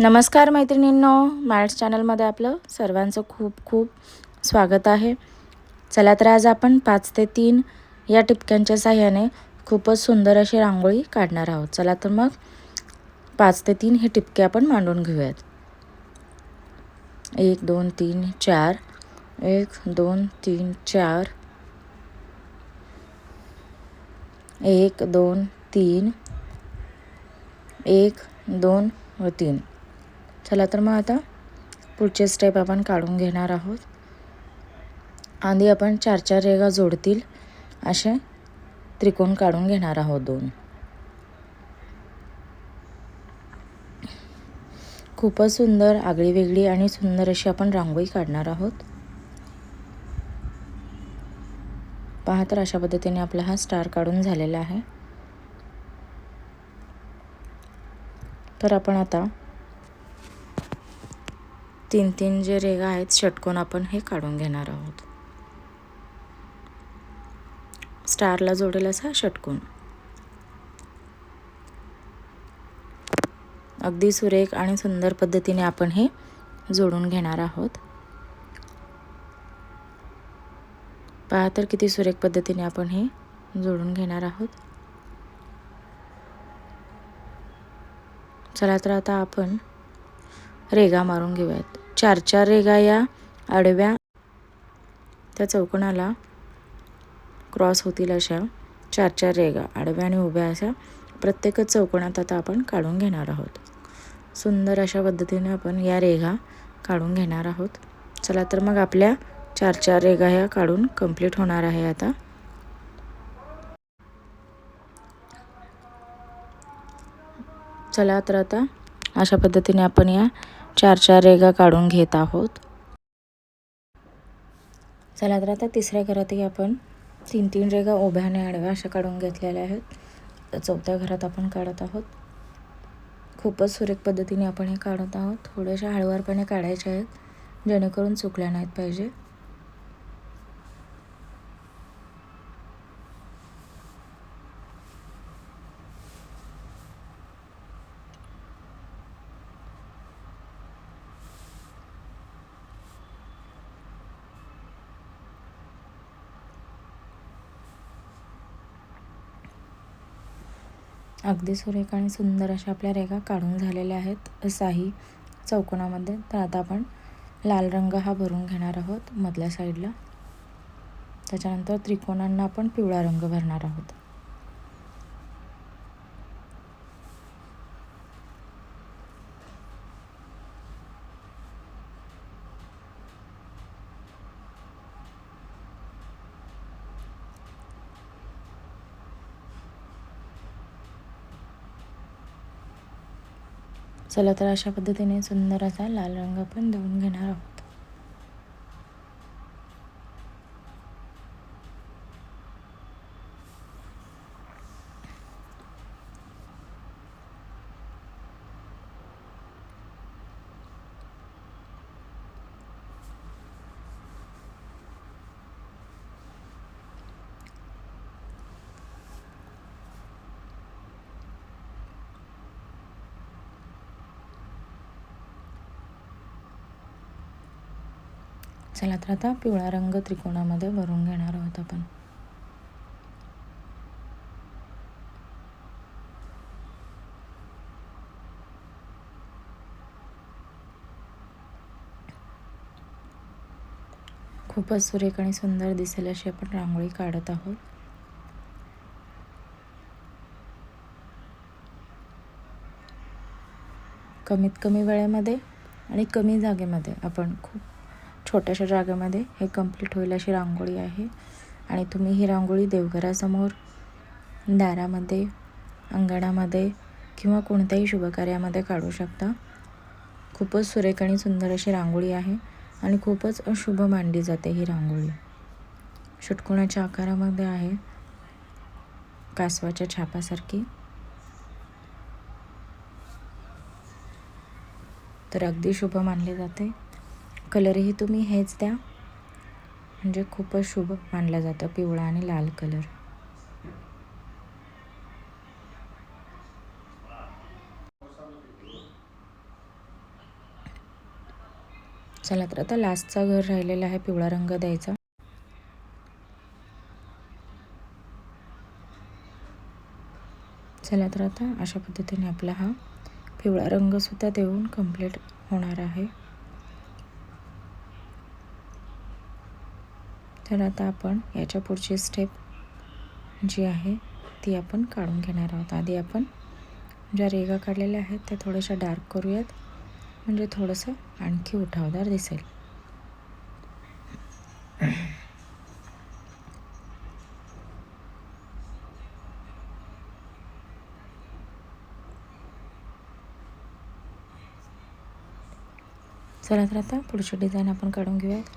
नमस्कार मैत्रिणींनो मॅट्स चॅनलमध्ये आपलं सर्वांचं खूप खूप स्वागत आहे. चला तर आज आपण पाच ते तीन या टिपक्यांच्या साह्याने खूपच सुंदर अशी रांगोळी काढणार आहोत. चला तर मग पाच ते तीन हे टिपके आपण मांडून घेऊयात. एक दोन तीन चार. एक दोन तीन चार. एक दोन तीन. एक दोन व तीन. चला तर मग आता पुढचे स्टेप आपण काढून घेणार आहोत. आधी आपण चार चार रेगा जोडतील असे त्रिकोण काढून घेणार आहोत दोन. खूपच सुंदर आगळी वेगळी आणि सुंदर अशी आपण रांगोळी काढणार आहोत. पहा तर अशा पद्धतीने आपला हा स्टार काढून झालेला आहे. तर आपण आता तीन तीन जे रेगा आहेत षटकोन आपण हे काढून घेणार आहोत. स्टारला जोडेल असा षटकोन. अगदी सुरेख आणि सुंदर पद्धतीने आपण हे जोडून घेणार आहोत. पहा तर किती सुरेख पद्धतीने आपण हे जोडून घेणार आहोत. चला तर आता आपण रेगा मारून घेऊयात. चार चार रेगा या आडव्या. त्या चौकोनाला क्रॉस होतील अशा चार चार रेगा आडव्या आणि उभ्या अशा प्रत्येकच चौकोनात आता आपण काढून घेणार आहोत. सुंदर अशा पद्धतीने आपण या रेगा काढून घेणार आहोत. चला तर मग आपल्या चार चार रेगा ह्या काढून कंप्लीट होणार आहे आता. चला तर आता अशा पद्धतीने आपण या चार चार रेगा काढून घेत आहोत. चला तर आता तिसऱ्या घरातही आपण तीन तीन रेगा उभ्याने आडव्या अशा काढून घेतलेल्या आहेत. चौथ्या घरात आपण काढत आहोत. खूपच सुरेख पद्धतीने आपण हे काढत आहोत. थोड्याशा हळूवारपणे काढायच्या आहेत जेणेकरून चुकल्या नाहीत पाहिजे. अगदी सुरेख आणि सुंदर अशा आपल्या रेगा काढून झालेल्या आहेत. साही चौकोनामध्ये तर आता आपण लाल रंग हा भरून घेणार आहोत मधल्या साईडला त्याच्यानंतर त्रिकोणांना आपण पिवळा रंग भरणार आहोत. चला तर अशा पद्धतीने सुंदर असा लाल रंग आपण देऊन घेणार आहोत. चला तर आता पिवळा रंग त्रिकोणामध्ये भरून घेणार आहोत आपण. खूपच सुरेख आणि सुंदर दिसेल अशी आपण रांगोळी काढत आहोत. कमीत कमी वेळेमध्ये आणि कमी जागेमध्ये आपण खूप छोट्याशा जागेमध्ये हे कंप्लीट होईल अशी रांगोळी आहे. आणि तुम्ही ही रांगोळी देवघरासमोर दारामध्ये अंगणामध्ये किंवा कोणत्याही शुभकार्यामध्ये काढू शकता. खूपच सुरेख आणि सुंदर अशी रांगोळी आहे आणि खूपच शुभ मांडली जाते ही रांगोळी. षटकोणाच्या आकारामध्ये आहे कासवाच्या छापासारखी. तर अगदी शुभ मानले जाते. कलरही तुम्ही हेच द्या. म्हणजे खूपच शुभ मानलं जातं पिवळा आणि लाल कलर. चला तर आता लास्टचा घर राहिलेला आहे पिवळा रंग द्यायचा. चला तर आता अशा पद्धतीने आपला हा पिवळा रंगसुद्धा देऊन कंप्लीट होणार आहे. तर आता आपण याच्या पुढची स्टेप जी आहे ती आपण काढून घेणार आहोत. आधी आपण ज्या रेगा काढलेल्या आहेत त्या थोड्याशा डार्क करूयात. म्हणजे थोडंसं आणखी उठावदार दिसेल. चला तर आता पुढची डिझाईन आपण काढून घेऊयात.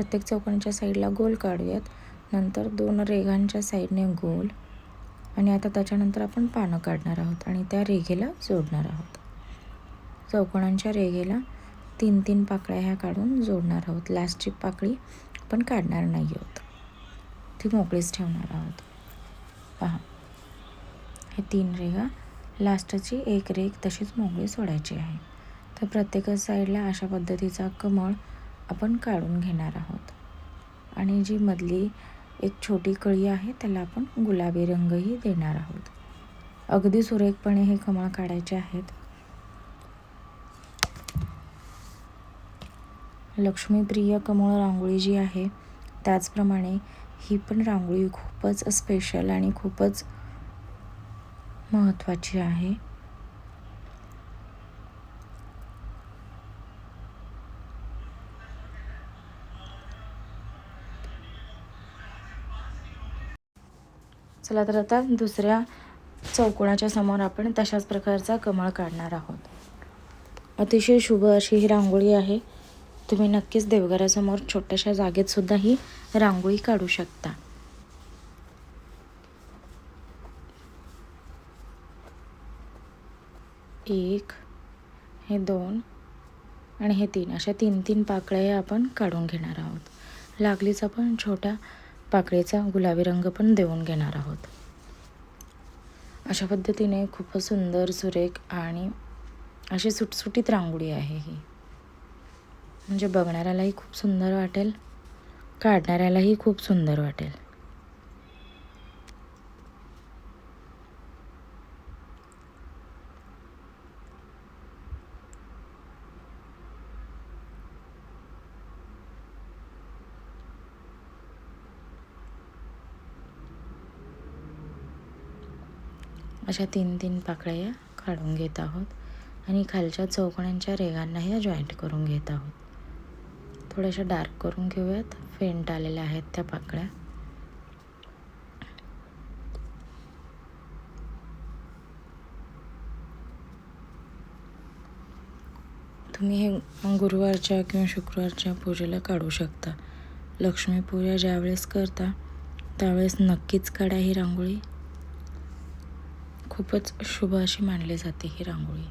प्रत्येक चौकोनाच्या साईडला गोल काढूयात. नंतर दोन रेघांच्या साईडने गोल. आणि आता त्याच्यानंतर आपण पानं काढणार आहोत आणि त्या रेघेला जोडणार आहोत. चौकोनांच्या रेघेला तीन तीन पाकळ्या ह्या काढून जोडणार आहोत. लास्टची पाकळी आपण काढणार नाही आहोत. ती मोकळीच ठेवणार आहोत. पहा. हे तीन रेघा लास्टची एक रेघ तशीच मोकळी सोडायची आहे. तर प्रत्येकच साईडला अशा पद्धतीचा कमळ आपण काढून घेणार आहोत. आणि जी मधली एक छोटी कळी आहे त्याला आपण गुलाबी रंगही देणार आहोत. अगदी सुरेखपणे हे कमळ काढायचे आहेत. लक्ष्मीप्रिय कमळ रांगोळी जी आहे त्याचप्रमाणे ही पण रांगोळी खूपच स्पेशल आणि खूपच महत्त्वाची आहे. चला तर आता दुसऱ्या चौकोनाच्या समोर आपण तशाच प्रकारचा कमळ काढणार आहोत. अतिशय शुभ अशी ही रांगोळी आहे. तुम्ही नक्कीच देवघरासमोर छोट्याशा जागेत सुद्धा ही रांगोळी काढू शकता. एक हे दोन आणि हे तीन अशा तीन तीन पाकळ्या आपण काढून घेणार आहोत. लागलीच आपण छोट्या पाकळीचा गुलाबी रंग पण देऊन घेणार आहोत. अशा पद्धतीने खूपच सुंदर सुरेख आणि अशी सुटसुटीत रांगोळी आहे ही. म्हणजे बघणाऱ्यालाही खूप सुंदर वाटेल काढणाऱ्यालाही खूप सुंदर वाटेल. अशा तीन तीन पाकळ्या काढून घेत आहोत. आणि खालच्या चौकण्यांच्या रेगांना ह्या जॉईंट करून घेत आहोत. थोड्याशा डार्क करून घेऊयात. फेंट आलेल्या आहेत त्या पाकळ्या. तुम्ही हे गुरुवारच्या किंवा शुक्रवारच्या पूजेला काढू शकता. लक्ष्मीपूजा ज्यावेळेस करता त्यावेळेस नक्कीच काढा ही रांगोळी. खूपच शुभ अशी मानली जाते ही रांगोळी.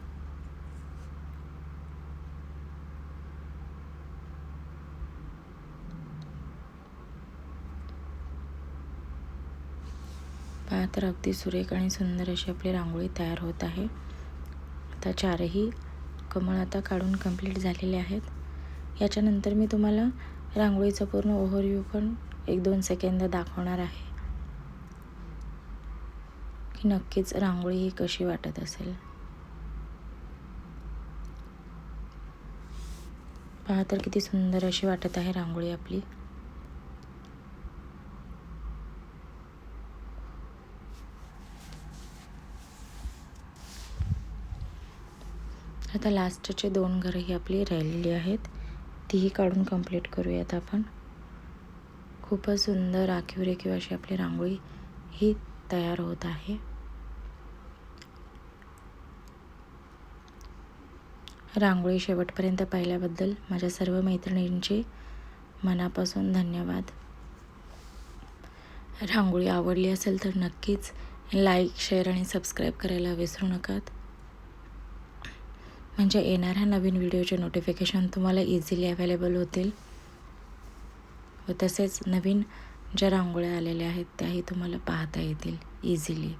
पहा तर अगदी सुरेख आणि सुंदर अशी आपली रांगोळी तयार होत आहे. आता चारही कमळ आता काढून कंप्लीट झालेले आहेत. याच्यानंतर मी तुम्हाला रांगोळीचा पूर्ण ओव्हरव्ह्यू पण एक दोन सेकंद दाखवणार आहे. की नक्कीच रांगोळी ही कशी वाटत असेल? पहा तर किती सुंदर अशी वाटत आहे रांगोळी आपली. आता लास्टचे दोन घरं ही आपली राहिलेली आहेत. तीही काढून कंप्लीट करूयात आपण. खूपच सुंदर राखीव रेखीव अशी आपली रांगोळी ही तयार होत आहे. रांगोळी शेवटपर्यंत पाहिल्याबद्दल माझ्या सर्व मैत्रिणींचे मनापासून धन्यवाद. रांगोळी आवडली असेल तर नक्कीच लाईक शेअर आणि सबस्क्राईब करायला विसरू नकात. म्हणजे येणाऱ्या नवीन व्हिडिओचे नोटिफिकेशन तुम्हाला इझिली अवेलेबल होतील. व तसेच नवीन ज्या रांगोळ्या आलेल्या आहेत त्याही तुम्हाला पाहता येतील easily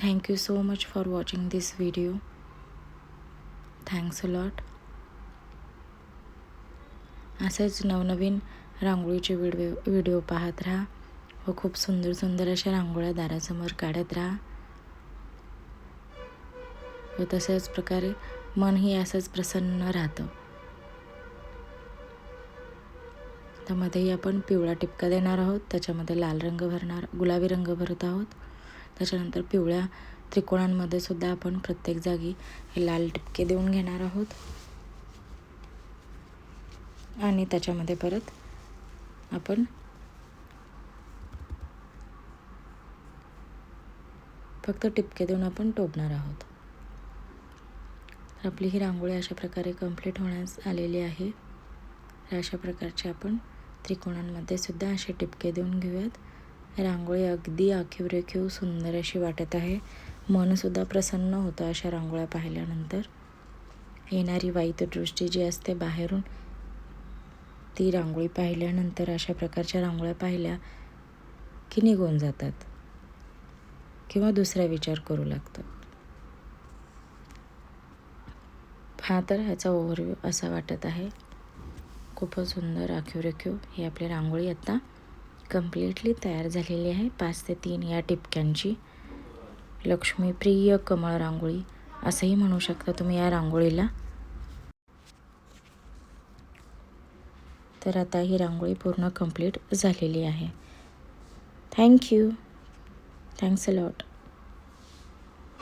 thank you so much for watching this video thanks a lot असेच नवनवीन रांगोळीचे व्हिडिओ व्हिडिओ पाहत राहा व खूप सुंदर सुंदर अशा रांगोळ्या दारासमोर काढत राहा. व तशाच प्रकारे मनही असंच प्रसन्न राहतं. त्यामध्येही आपण पिवळा टिपका देणार आहोत. त्याच्यामध्ये लाल रंग भरणार गुलाबी रंग भरत आहोत. त्याच्यानंतर पिवळ्या त्रिकोणांमध्ये सुद्धा आपण प्रत्येक जागी हे लाल टिपके देऊन घेणार आहोत. आणि त्याच्यामध्ये परत आपण फक्त टिपके देऊन आपण टोपणार आहोत. तर आपली ही रांगोळी अशा प्रकारे कंप्लीट होण्यास आलेली आहे. तर अशा प्रकारचे आपण त्रिकोणांमध्ये सुद्धा असे टिपके देऊन घेऊयात. रांगोळी अगदी आखीव रेखीव सुंदर अशी वाटत आहे. मनसुद्धा प्रसन्न होतं अशा रांगोळ्या पाहिल्यानंतर. येणारी वाईट दृष्टी जी असते बाहेरून ती रांगोळी पाहिल्यानंतर अशा प्रकारच्या रांगोळ्या पाहिल्या की निघून जातात किंवा दुसरा विचार करू लागतात. हा तर ह्याचा ओव्हरव्ह्यू असा वाटत आहे. खूपच सुंदर राखीव रेखीव ही आपली रांगोळी आता कम्प्लिटली तयार झालेली आहे. पाच ते तीन या टिपक्यांची लक्ष्मीप्रिय कमळ रांगोळी असंही म्हणू शकता तुम्ही या रांगोळीला. तर आता ही रांगोळी पूर्ण कंप्लीट झालेली आहे. Thank you thanks a lot